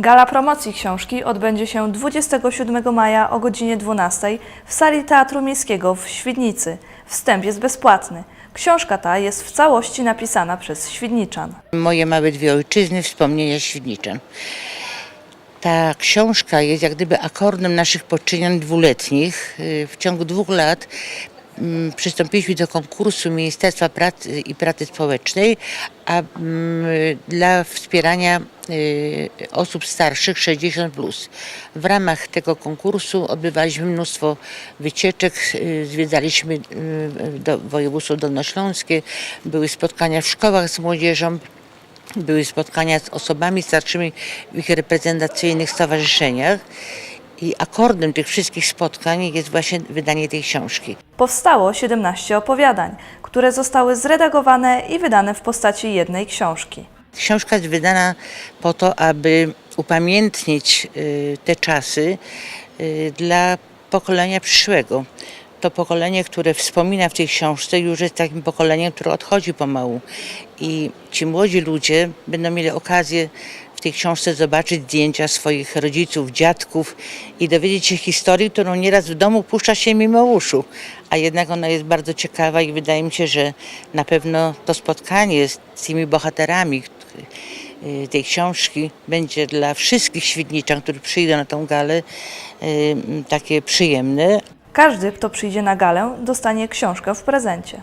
Gala promocji książki odbędzie się 27 maja o godzinie 12 w sali Teatru Miejskiego w Świdnicy. Wstęp jest bezpłatny. Książka ta jest w całości napisana przez Świdniczan. Moje małe dwie ojczyzny, wspomnienia Świdniczan. Ta książka jest jak gdyby akordem naszych poczynań dwuletnich. Y, W ciągu dwóch lat przystąpiliśmy do konkursu Ministerstwa Pracy i Pracy Społecznej, a mm, dla wspierania y, osób starszych 60+. Plus. W ramach tego konkursu odbywaliśmy mnóstwo wycieczek, y, zwiedzaliśmy y, do województwo dolnośląskie, były spotkania w szkołach z młodzieżą, były spotkania z osobami starszymi w ich reprezentacyjnych stowarzyszeniach i akordem tych wszystkich spotkań jest właśnie wydanie tej książki. Powstało 17 opowiadań, które zostały zredagowane i wydane w postaci jednej książki. Książka jest wydana po to, aby upamiętnić y, te czasy y, dla pokolenia przyszłego. To pokolenie, które wspomina w tej książce, już jest takim pokoleniem, które odchodzi pomału. I ci młodzi ludzie będą mieli okazję w tej książce zobaczyć zdjęcia swoich rodziców, dziadków i dowiedzieć się historii, którą nieraz w domu puszcza się mimo uszu. A jednak ona jest bardzo ciekawa i wydaje mi się, że na pewno to spotkanie z tymi bohaterami y, tej książki będzie dla wszystkich świdniczan, którzy przyjdą na tą galę, y, takie przyjemne, Każdy, kto przyjdzie na galę, dostanie książkę w prezencie.